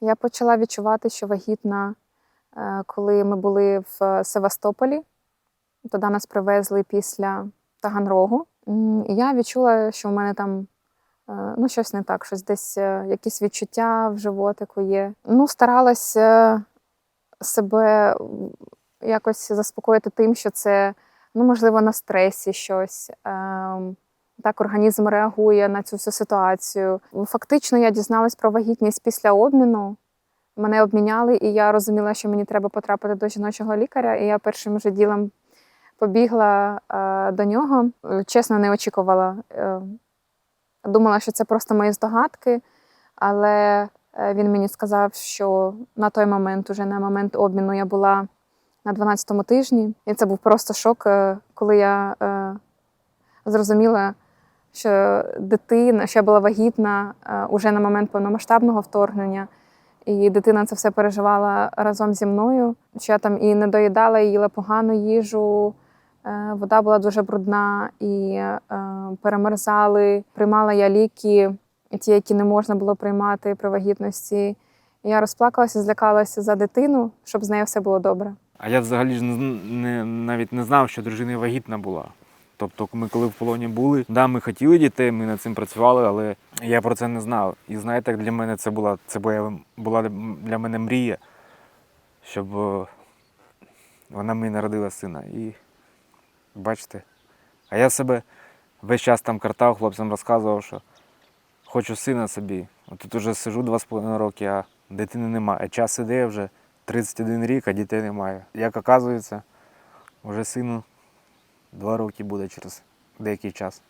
Я почала відчувати, що вагітна, е, коли ми були в Севастополі. Туди нас привезли після Таганрогу. І я відчула, що в мене там е, ну, щось не так, щось десь е, якісь відчуття в животику є. Ну, старалась е, себе якось заспокоїти тим, що це, ну, можливо, на стресі щось. Так організм реагує на цю всю ситуацію. Фактично, я дізналась про вагітність після обміну. Мене обміняли, і я розуміла, що мені треба потрапити до жіночого лікаря. І я першим же ділом побігла е, до нього. Чесно, не очікувала. Е, думала, що це просто мої здогадки, але е, він мені сказав, що на той момент, уже на момент обміну, я була на 12-му тижні. І це був просто шок, е, коли я е, зрозуміла, що дитина, я була вагітна е, уже на момент повномасштабного вторгнення. І дитина це все переживала разом зі мною. Що я там і не доїдала, і їла погану їжу. е, Вода була дуже брудна і е, перемерзали. Приймала я ліки, ті, які не можна було приймати при вагітності. Я розплакалася, злякалася за дитину, щоб з нею все було добре. А я взагалі ж не, навіть не знав, що дружина вагітна була. Тобто, ми коли в полоні були, да, ми хотіли дітей, ми над цим працювали, але я про це не знав. І знаєте, для мене це була, це була, для мене мрія, щоб е, вона мені народила сина. І бачите, а я себе весь час там картав, хлопцям розказував, що хочу сина собі. От тут уже сижу два з половиною роки, а дитини немає. А час іде вже 31 рік, а дітей немає. Як оказується, вже сину два роки буде через деякий час.